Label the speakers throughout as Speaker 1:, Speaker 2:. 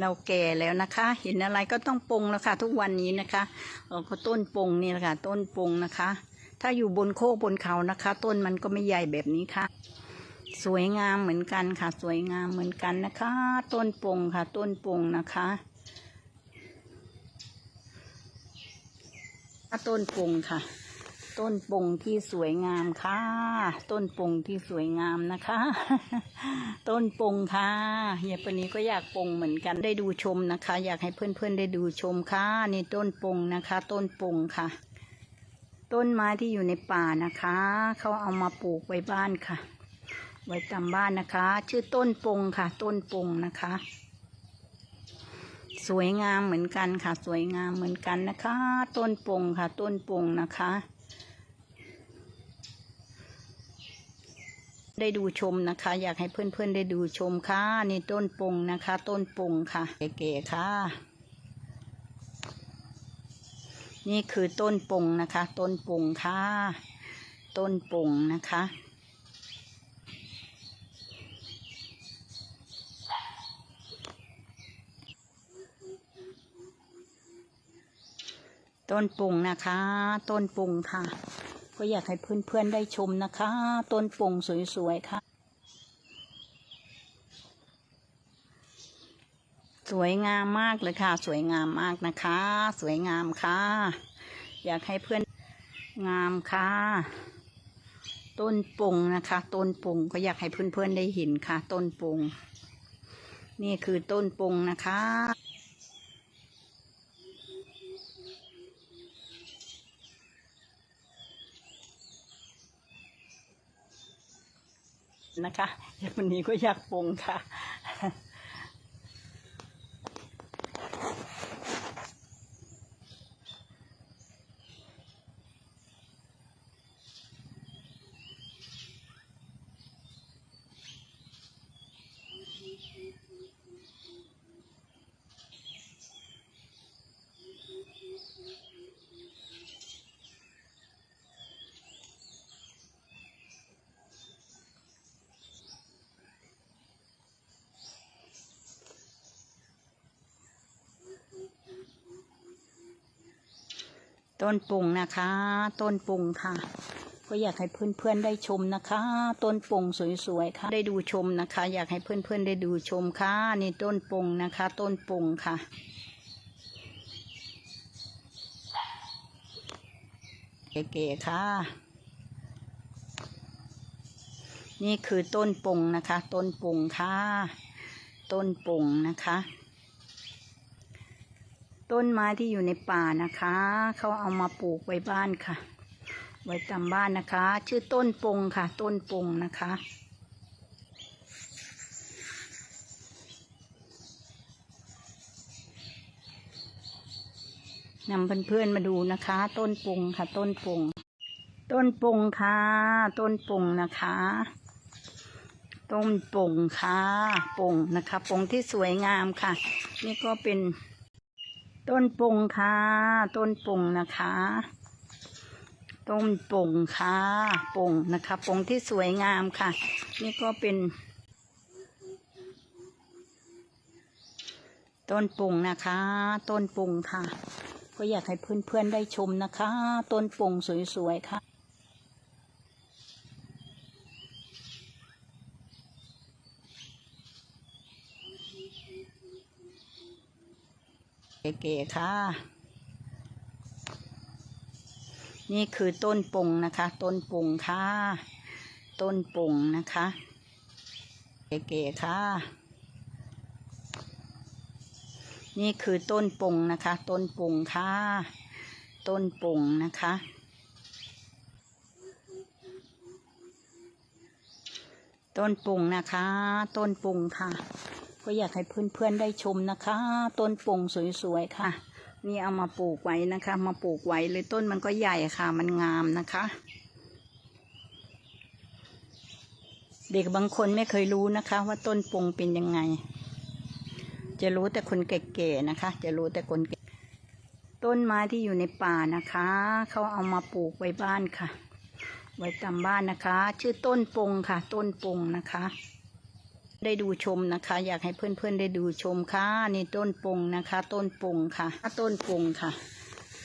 Speaker 1: เราแก่แล้วนะคะ เห็นอะไรก็ต้องปรงแล้วค่ะ ทุกวันนี้นะคะเออก็ต้นปรงนี่แหละค่ะ ต้นปรงนะคะ ถ้าอยู่บนโคกบนเขานะคะ ต้นมันก็ไม่ใหญ่แบบนี้ค่ะ สวยงามเหมือนกันค่ะ สวยงามเหมือนกันนะคะ ต้นปงค่ะ ต้นปงนะคะต้นปงค่ะ ต้นปงที่สวยงามค่ะ ต้นปงที่สวยงามนะคะ ต้นปงค่ะเฮียปนี้ก็อยากปงเหมือนกันได้ดูชมนะคะ อยากให้เพื่อนๆได้ดูชมค่ะนี่ต้นปงนะคะ ต้นปงค่ะ ต้นไม้ที่อยู่ในป่านะคะ เขาเอามาปลูกไว้บ้านค่ะ ไว้ตามบ้านนะคะ ชื่อต้นปงค่ะ ต้นปงนะคะสวยงามเหมือนกันค่ะ สวยงามเหมือนกันนะคะ ต้นปงค่ะ ต้นปงนะคะ ได้ดูชมนะคะ อยากให้เพื่อนๆได้ดูชมค่ะนี่ต้นปงนะคะ ต้นปงค่ะเก๋ๆค่ะ นี่คือต้นปงนะคะ ต้นปงค่ะ ต้นปงนะคะต้นปุงนะคะ ต้นปุงค่ะ ก็อยากให้เพื่อนๆได้ชมนะคะ ต้นปงสวยๆค่ะ สวยงามมากเลยค่ะ สวยงามมากนะคะ สวยงามค่ะ อยากให้เพื่อนงามค่ะ ต้นปงนะคะ ต้นปงก็อยากให้เพื่อนๆได้เห็นค่ะ ต้นปงนี่คือต้นปงนะคะ นะคะวันนี้ก็อยากปรุงค่ะ ต้นปุงนะคะ ต้นปุงค่ะ ก็อยากให้เพื่อนๆได้ชมนะคะ ต้นปุงสวยๆค่ะ ได้ดูชมนะคะ อยากให้เพื่อนๆได้ดูชมค่ะนี่ต้นปุงนะคะ ต้นปุงค่ะเก๋ๆค่ะ นี่คือต้นปุงนะคะ ต้นปุงค่ะ ต้นปุงนะคะ ต้นไม้ที่อยู่ในป่านะคะ เขาเอามาปลูกไว้บ้านค่ะ ไว้ตามบ้านนะคะ ชื่อต้นปงค่ะ ต้นปงนะคะ นำเพื่อนๆมาดูนะคะ ต้นปงค่ะ ต้นปง ต้นปงค่ะ ต้นปงนะคะ ต้นปงค่ะปงนะคะปงที่สวยงามค่ะ นี่ก็เป็น ต้นปงค่ะ ต้นปงนะคะ ต้นปงค่ะปงนะคะปงที่สวยงามค่ะ นี่ก็เป็นต้นปงนะคะ ต้นปงค่ะ ก็อยากให้เพื่อนๆได้ชมนะคะ ต้นปงสวยๆค่ะ เก๋ๆค่ะ นี่คือต้นปงนะคะ ต้นปงค่ะ ต้นปงนะคะเก๋ๆค่ะ นี่คือต้นปงนะคะ ต้นปงค่ะ ต้นปงนะคะต้นปงนะคะ ต้นปงค่ะ ก็อยากให้เพื่อนๆได้ชมนะคะ ต้นปงสวยๆค่ะ นี่เอามาปลูกไว้นะคะ มาปลูกไว้เลยต้นมันก็ใหญ่ค่ะ มันงามนะคะ เด็กบางคนไม่เคยรู้นะคะ ว่าต้นปงเป็นยังไง จะรู้แต่คนแก่ๆนะคะ จะรู้แต่คนแก่ต้นไม้ที่อยู่ในป่านะคะ เขาเอามาปลูกไว้บ้านค่ะ ไว้ตามบ้านนะคะ ชื่อต้นปงค่ะ ต้นปงนะคะ ได้ดูชมนะคะ อยากให้เพื่อนๆได้ดูชมค่ะนี่ต้นปงนะคะ ต้นปงค่ะ ต้นปงค่ะ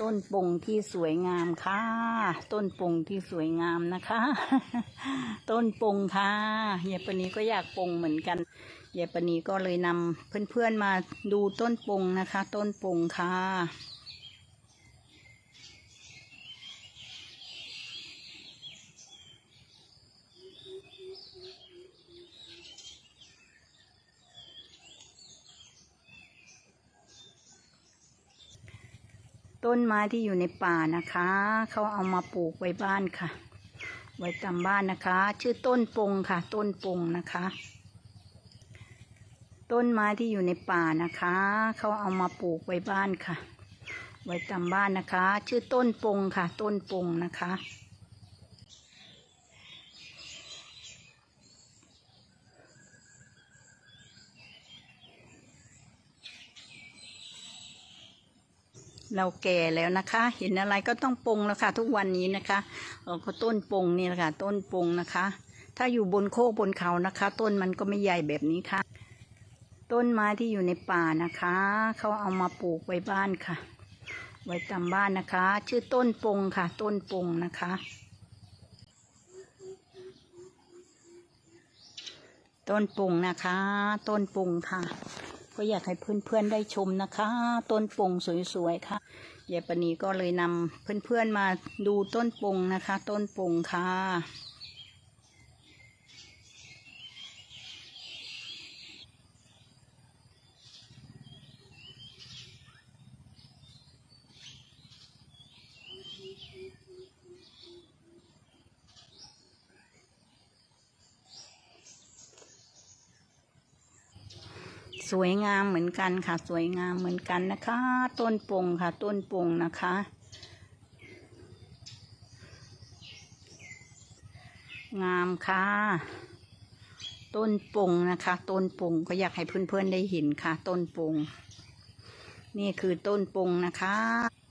Speaker 1: ต้นปงที่สวยงามค่ะ ต้นปงที่สวยงามนะคะ ต้นปงค่ะเฮียปนีก็อยากปงเหมือนกันเฮียปนีก็เลยนำเพื่อนๆมาดูต้นปงนะคะ ต้นปงค่ะ ต้นไม้ที่อยู่ในป่านะคะ เขาเอามาปลูกไว้บ้านค่ะ ไว้ตามบ้านนะคะ ชื่อต้นปงค่ะ ต้นปงนะคะ ต้นไม้ที่อยู่ในป่านะคะ เขาเอามาปลูกไว้บ้านค่ะ ไว้ตามบ้านนะคะ ชื่อต้นปงค่ะ ต้นปงนะคะ เราแก่แล้วนะคะ เห็นอะไรก็ต้องปรงแล้วค่ะ ทุกวันนี้นะคะเออก็ต้นปงนี่แหละค่ะ ต้นปงนะคะ ถ้าอยู่บนโคกบนเขานะคะ ต้นมันก็ไม่ใหญ่แบบนี้ค่ะ ต้นไม้ที่อยู่ในป่านะคะ เขาเอามาปลูกไว้บ้านค่ะ ไว้ตามบ้านนะคะ ชื่อต้นปงค่ะ ต้นปงนะคะต้นปงนะคะ ต้นปงค่ะ ก็อยากให้เพื่อนๆได้ชมนะคะ ต้นปงสวยๆค่ะยายปณีก็เลยนำเพื่อนๆมาดูต้นปงนะคะ ต้นปงค่ะ สวยงามเหมือนกันค่ะ สวยงามเหมือนกันนะคะ ต้นปงค่ะ ต้นปงนะคะ งามค่ะ ต้นปงนะคะ ต้นปงก็อยากให้เพื่อนๆได้เห็นค่ะ ต้นปงนี่คือต้นปงนะคะ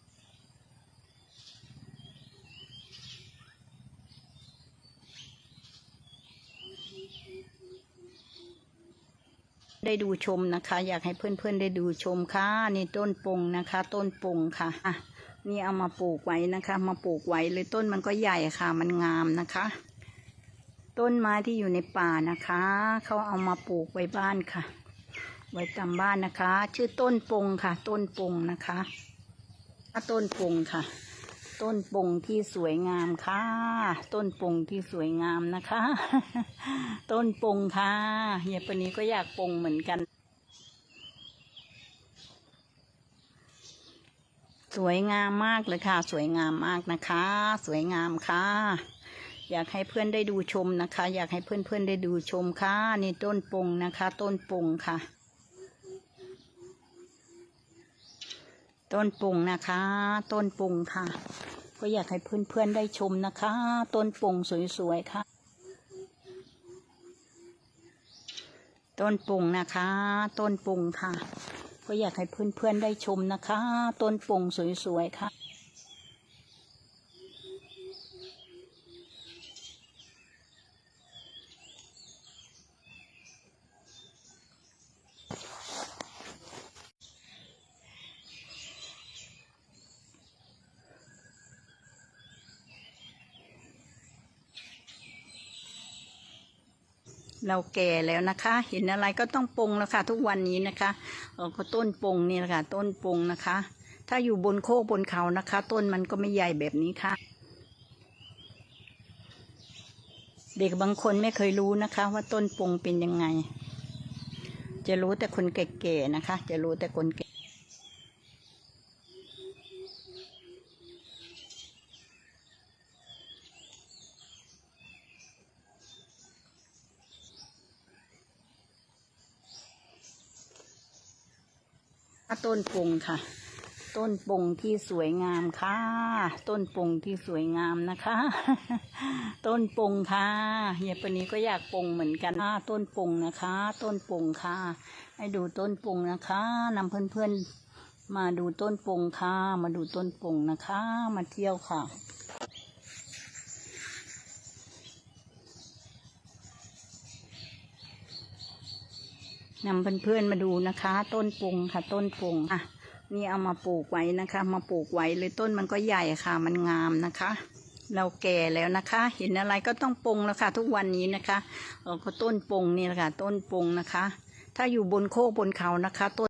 Speaker 1: ได้ดูชมนะคะ อยากให้เพื่อนๆได้ดูชมค่ะนี่ต้นปงนะคะ ต้นปงค่ะอะนี่เอามาปลูกไว้นะคะ มาปลูกไว้เลยต้นมันก็ใหญ่ค่ะ มันงามนะคะ ต้นไม้ที่อยู่ในป่านะคะ เขาเอามาปลูกไว้บ้านค่ะ ไว้ตามบ้านนะคะ ชื่อต้นปงค่ะ ต้นปงนะคะต้นปงค่ะ ต้นปงที่สวยงามค่ะ ต้นปงที่สวยงามนะคะ ต้นปงค่ะเฮียปนี้ก็อยากปงเหมือนกัน สวยงามมากเลยค่ะ สวยงามมากนะคะ สวยงามค่ะ อยากให้เพื่อนได้ดูชมนะคะ อยากให้เพื่อนๆได้ดูชมค่ะนี่ต้นปงนะคะ ต้นปงค่ะ ต้นปงนะคะ ต้นปงค่ะ ก็อยากให้เพื่อนๆได้ชมนะคะ ต้นปงสวยๆค่ะ ต้นปงนะคะ ต้นปงค่ะ ก็อยากให้เพื่อนๆได้ชมนะคะ ต้นปงสวยๆค่ะ เราแก่แล้วนะคะ เห็นอะไรก็ต้องปรงแล้วค่ะ ทุกวันนี้นะคะเราก็ต้นปงนี่แหละค่ะ ต้นปงนะคะ ถ้าอยู่บนโคกบนเขานะคะ ต้นมันก็ไม่ใหญ่แบบนี้ค่ะ เด็กบางคนไม่เคยรู้นะคะ ว่าต้นปงเป็นยังไง จะรู้แต่คนแก่ๆนะคะ จะรู้แต่คนแก่ ต้นปงค่ะ ต้นปงที่สวยงามค่ะ ต้นปงที่สวยงามนะคะ ต้นปงค่ะเฮียปนี้ก็อยากปงเหมือนกันค่ะต้นปงนะคะ ต้นปงค่ะ ให้ดูต้นปงนะคะนำเพื่อนๆมาดูต้นปงค่ะ มาดูต้นปงนะคะ มาเที่ยวค่ะ นำเพื่อนๆมาดูนะคะ ต้นปงค่ะ ต้นปงอะนี่เอามาปลูกไว้นะคะ มาปลูกไว้เลยต้นมันก็ใหญ่ค่ะ มันงามนะคะ เราแก่แล้วนะคะ เห็นอะไรก็ต้องปงแล้วค่ะ ทุกวันนี้นะคะเราก็ต้นปงนี่แหละค่ะ ต้นปงนะคะ ถ้าอยู่บนโคกบนเขานะคะต้น